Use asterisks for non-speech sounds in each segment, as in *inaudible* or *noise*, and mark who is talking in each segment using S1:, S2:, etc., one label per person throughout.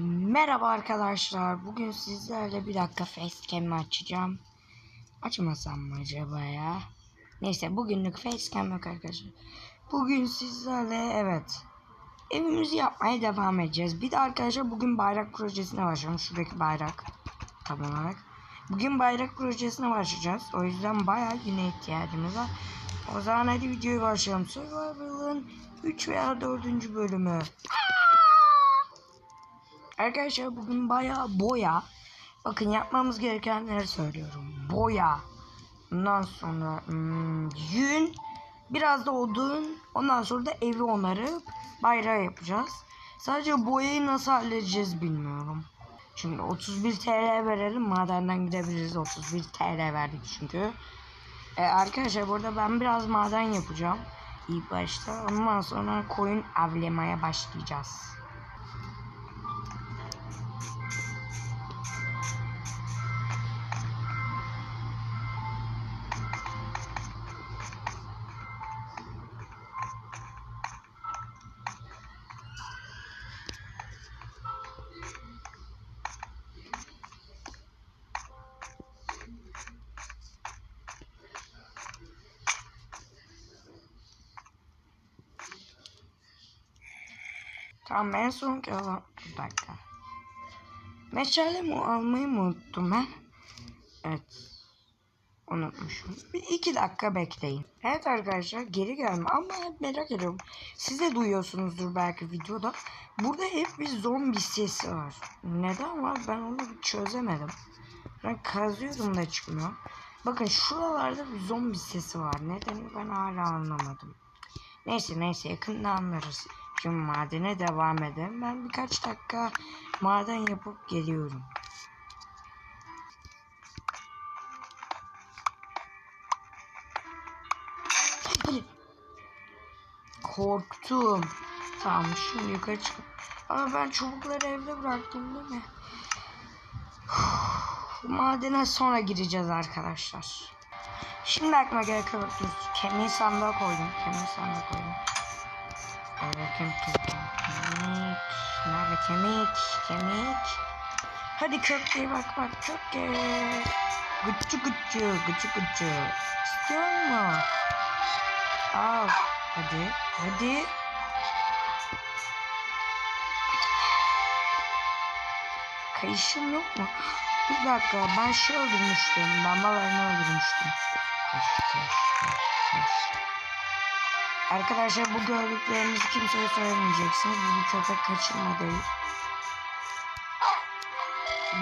S1: Merhaba arkadaşlar. Bugün sizlerle bir dakika facecam'ı açacağım. Açmasam mı acaba ya? Neyse bugünlük facecam yok arkadaşlar. Bugün sizlerle evet. Evimizi yapmaya devam edeceğiz. Bir de arkadaşlar bugün bayrak projesine başlayalım. Şuradaki bayrak. Tam olarak. Bugün bayrak projesine başlayacağız. O yüzden bayağı güne ihtiyacımız var. O zaman hadi videoyu başlayalım. Survival'ın 3 veya 4. bölümü. Arkadaşlar bugün bayağı boya. Bakın yapmamız gerekenleri söylüyorum. Boya. Ondan sonra hmm, yün. Biraz da odun. Ondan sonra da evi onarıp bayrağı yapacağız. Sadece boyayı nasıl halledeceğiz bilmiyorum. Şimdi 31 TL verelim. Madenden gidebiliriz. 31 TL verdik çünkü. Ee, arkadaşlar burada ben biraz maden yapacağım. İlk başta. Ondan sonra koyun avlamaya başlayacağız. Tamam en son kalan bir dakika. Meşale mi almayı mı unuttum ben? Evet. Unutmuşum. Bir iki dakika bekleyin. Evet arkadaşlar geri gelme ama hep merak ediyorum. Siz de duyuyorsunuzdur belki videoda. Burada hep bir zombi sesi var. Neden var ben onu çözemedim. Ben kazıyorum da çıkmıyor. Bakın şuralarda bir zombi sesi var. Nedeni ben hala anlamadım. Neyse neyse yakında anlarız. Şimdi madene devam edelim. Ben birkaç dakika maden yapıp geliyorum. Korktum. Tamam şimdi yukarı çık. Ama ben çubukları evde bıraktım değil mi? Madene sonra gireceğiz arkadaşlar. Şimdi aklıma gerek yok. Kemiği sandığa koydum. Kemiği sandığa koydum. Evet, kemik, kemik, kemik. Nerede kemik? Kemik. Hadi köpkeğe bak bak köpke. Gıcı gıcı, gıcı gıcı. İstiyor mu? Al. Hadi, hadi. Kayışım yok mu? Bir dakika ben şey öldürmüştüm. Lambalarını öldürmüştüm. Koş. Arkadaşlar bu gördüklerinizi kimseye söylemeyeceksiniz. Bu bir köpek kaçırma değil.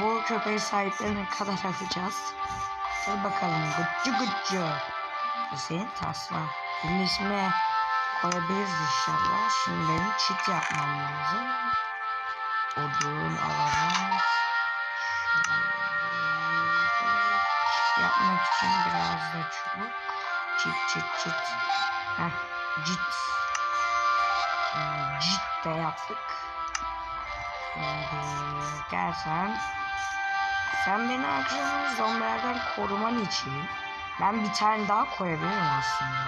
S1: Bu köpeği sahiplerine kadar alacağız. Hadi bakalım. Gıcı gıcı. Hüseyin Tasla. Bunun ismini koyabiliriz inşallah. Şimdi benim çit yapmam lazım. Odun alalım. Yapmak için biraz da çubuk. Çit çit çit. Heh, cit. Ee, Cit de yaptık. Şimdi gel sen. Beni akşam zombilerden koruman için ben bir tane daha koyabilirim aslında.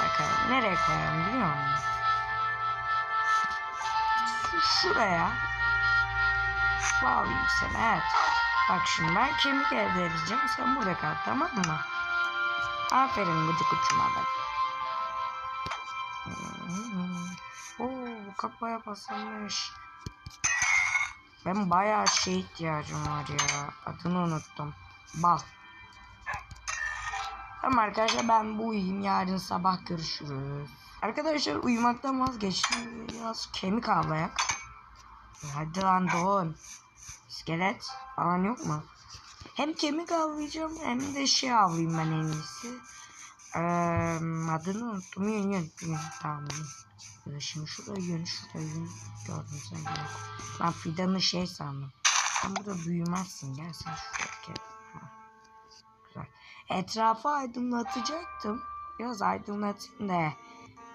S1: Bakalım nereye koyalım biliyor musun? Şu, şuraya. Bağlayayım seni evet. Bak şimdi ben kemik elde edeceğim. Sen burada kal tamam mı? Aferin gıcık uçuma bak. Oo, kafaya basılmış. Ben bayağı şey ihtiyacım var ya. Adını unuttum. Bal. Tamam arkadaşlar ben bu uyuyayım. Yarın sabah görüşürüz. Arkadaşlar uyumaktan vazgeçtim. Biraz kemik avlayak. E, Hadi lan doğun. İskelet falan yok mu? Hem kemik avlayacağım hem de şey avlayayım ben en iyisi. Ee, adını unuttum. Yün yün. yün. Tamam yün. Ya şimdi şurada yün şurada yün. Gördün sen yok. Ben fidanı şey sandım. Sen burada büyümezsin. Gel sen şuraya gel. Güzel. Etrafı aydınlatacaktım. Biraz aydınlatayım da.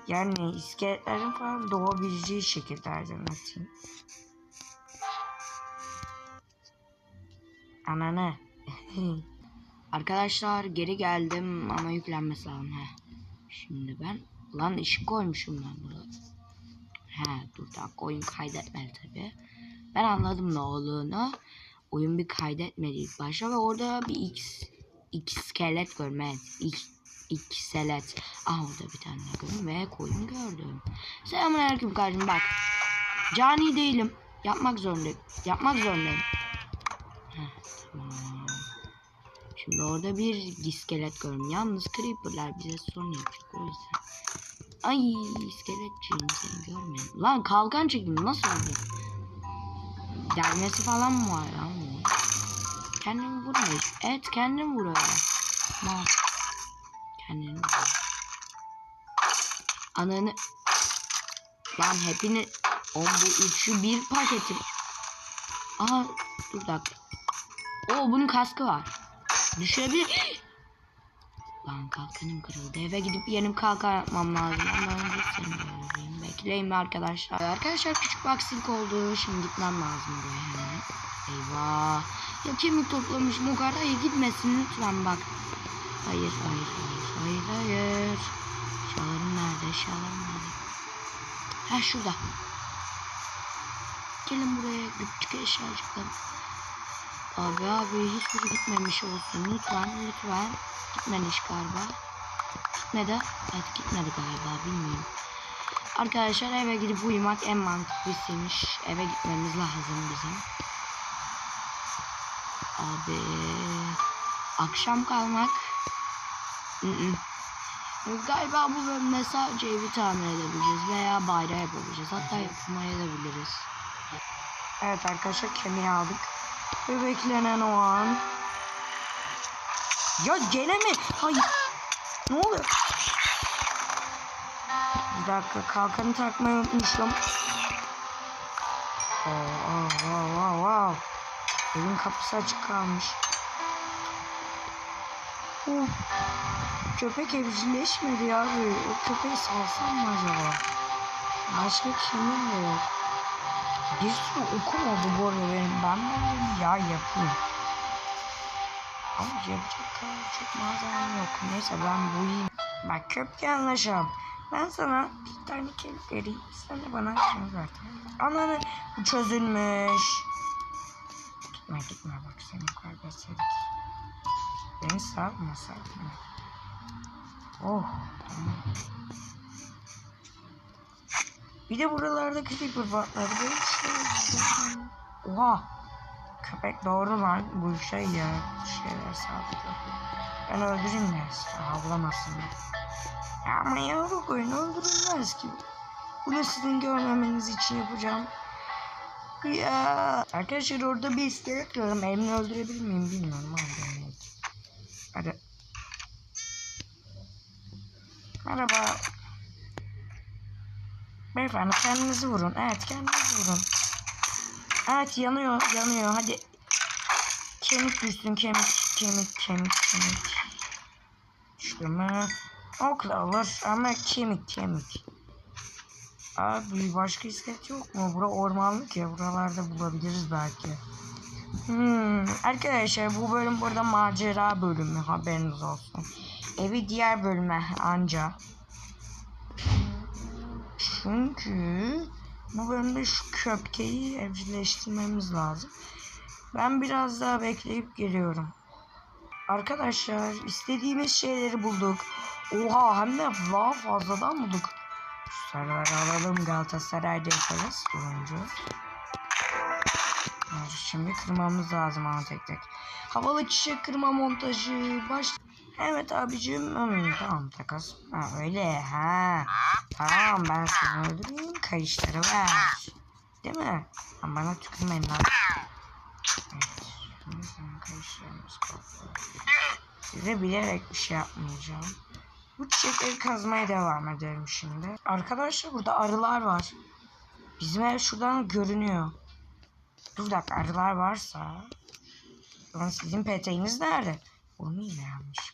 S1: Yani iskeletlerin falan doğabileceği şekilde aydınlatayım. Ananı. *laughs* Arkadaşlar geri geldim ama yüklenmesi lazım. He. Şimdi ben lan ışık koymuşum ben burada. He dur daha oyun kaydetmedi tabi. Ben anladım ne olduğunu. Oyun bir kaydetmedi ilk başta ve orada bir X, X iskelet görme. X, iskelet. Ah orada bir tane gördüm ve koyun gördüm. Selamünaleyküm kardeşim bak. Cani değilim. Yapmak zorundayım. Yapmak zorundayım. Heh, tamam. Şimdi orada bir iskelet gördüm. Yalnız creeperlar bize sorun yapacak o yüzden. Ay iskeletciğim seni görmedim. Lan kalkan çektim nasıl oldu? Delmesi falan mı var lan bu? Kendini vurmuyor. Evet kendini vuruyor. Mal. Kendini vuruyor. Ananı. Lan hepini. On bu üçü bir paketim. Aha dur dakika. Oo bunun kaskı var. Düşebilir. Lan kalkanım kırıldı. Eve gidip yeni kalkan yapmam lazım. Ama önce seni göreyim. Bekleyin arkadaşlar. Arkadaşlar küçük bir aksilik oldu. Şimdi gitmem lazım buraya. Eyvah. Ya kemik toplamışım o gitmesin lütfen bak. Hayır hayır hayır hayır hayır. Şalarım nerede? Şalarım nerede? Ha şurada. Gelin buraya küçük eşyacıklar. Abi abi hiçbiri gitmemiş olsun. Lütfen lütfen. Gitmemiş galiba. Gitmedi. Evet gitmedi galiba bilmiyorum. Arkadaşlar eve gidip uyumak en mantıklısıymış. Eve gitmemiz lazım bizim. Abi akşam kalmak. Hı -hı. Galiba bu bölümde sadece evi tamir edebileceğiz veya bayrağı yapabileceğiz. Hatta yapmayabiliriz. Evet arkadaşlar kemiği aldık. Ve beklenen o an. Ya gene mi? Hayır. Ne oluyor? Bir dakika kalkanı takmayı unutmuşum. Oh, oh, wow, wow, wow. Evin kapısı açık kalmış. Oh. Köpek evcilleşmedi ya. O köpeği salsam mı acaba? Başka kimin de yok. Bir sürü okum oldu bu arada benim. Ben de ya yapayım. Ama yapacak kadar çok malzemem yok. Neyse ben bu iyiyim. Bak köpke anlaşalım. Ben sana bir tane kemik vereyim. Sen de bana kemik ver. Ananı bu çözülmüş. Gitme gitme bak seni kaybetseydik. Beni salma salma. Oh tamam. Bir de buralarda creeper patladı. Oha. Köpek doğru lan. Bu şey ya. Şeyler saldırıyor. Ben öldüreyim de. Havlamasın. Ya ama yavru koyun öldürülmez ki. Bunu sizin görmemeniz için yapacağım. Ya. Arkadaşlar orada bir iskelet gördüm. Elini öldürebilir miyim bilmiyorum. Hadi. Hadi. Merhaba. Beyefendi kendinizi vurun. Evet kendinizi vurun. Evet yanıyor yanıyor. Hadi. Kemik düşsün kemik kemik kemik kemik. Düştü mü? Okla olur ama kemik kemik. Abi başka iskelet yok mu? Bura ormanlık ya. Buralarda bulabiliriz belki. Hmm, arkadaşlar bu bölüm burada macera bölümü haberiniz olsun. Evi diğer bölüme anca. Çünkü bu bölümde şu köpkeyi evcilleştirmemiz lazım. Ben biraz daha bekleyip geliyorum. Arkadaşlar istediğimiz şeyleri bulduk. Oha hem de daha fazladan bulduk. Sarıları alalım Galatasaray'da yaparız. Oyuncu. Şimdi kırmamız lazım ama tek tek. Havalı çiçek kırma montajı baş. Evet abicim. Hmm, tamam takas. Ha öyle ha. Tamam ben seni öldüreyim. Kayışları ver. Değil mi? Ama bana tükürmeyin lan. Evet. Şimdi. Size bilerek bir şey yapmayacağım. Bu çiçekleri kazmaya devam edelim şimdi. Arkadaşlar burada arılar var. Bizim ev şuradan görünüyor. Dur bir dakika arılar varsa. Lan sizin peteğiniz nerede? Onu yine yanlışlıkla.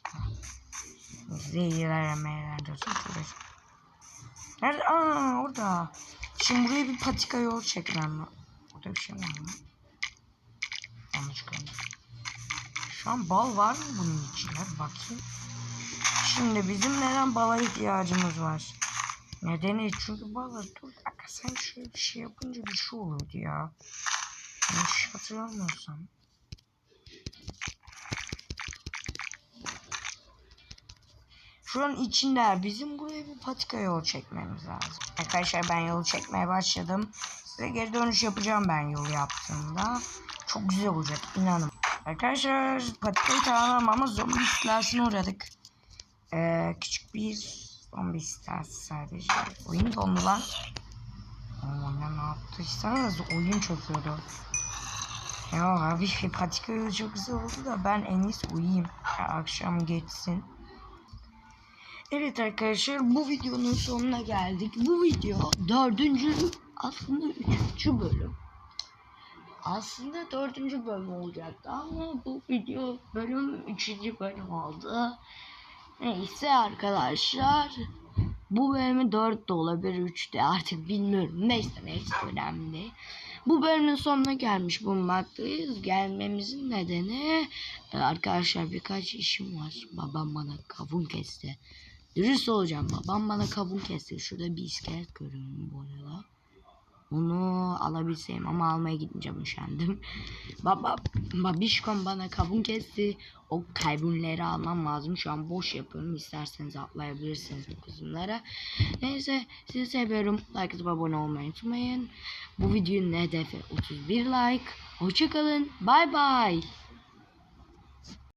S1: Zehirler meyler diyorsun. Nerede? Aa orada. Şimdi buraya bir patika yol çekmem. Burada bir şey var mı? Yanlış gördüm. Şu an bal var mı bunun içinde? Bakayım. Şimdi bizim neden bala ihtiyacımız var? Nedeni çünkü bala dur sen şöyle bir şey yapınca bir şey oluyordu ya. Yanlış hatırlamıyorsam. Şuranın içinde bizim buraya bir patika yol çekmemiz lazım. Arkadaşlar ben yolu çekmeye başladım. Size geri dönüş yapacağım ben yolu yaptığımda. Çok güzel olacak inanın. Arkadaşlar patikayı tamamladım ama zombi istilasına uğradık. Ee, küçük bir zombi istilası sadece. Oyun dondu lan. Ya ne yaptıysanız oyun çöküyordu. Ya abi patika yolu çok güzel oldu da ben en iyisi uyuyayım. Ya, akşam geçsin. Evet arkadaşlar bu videonun sonuna geldik. Bu video dördüncü aslında üçüncü bölüm. Aslında dördüncü bölüm olacaktı ama bu video bölüm üçüncü bölüm oldu. Neyse arkadaşlar. Bu bölümü 4 de olabilir 3 de artık bilmiyorum. Neyse neyse önemli. Bu bölümün sonuna gelmiş bulunmaktayız. Gelmemizin nedeni e, arkadaşlar birkaç işim var. Babam bana kavun kesti. Dürüst olacağım babam bana kavun kesti. Şurada bir iskelet görüyorum bu arada. Onu alabilseyim ama almaya gidince üşendim. Baba, babişkom bana kavun kesti. O kavunları almam lazım. Şu an boş yapıyorum. İsterseniz atlayabilirsiniz bu kısımlara. Neyse sizi seviyorum. Like atıp abone olmayı unutmayın. Bu videonun hedefi 31 like. Hoşçakalın. Bye bye.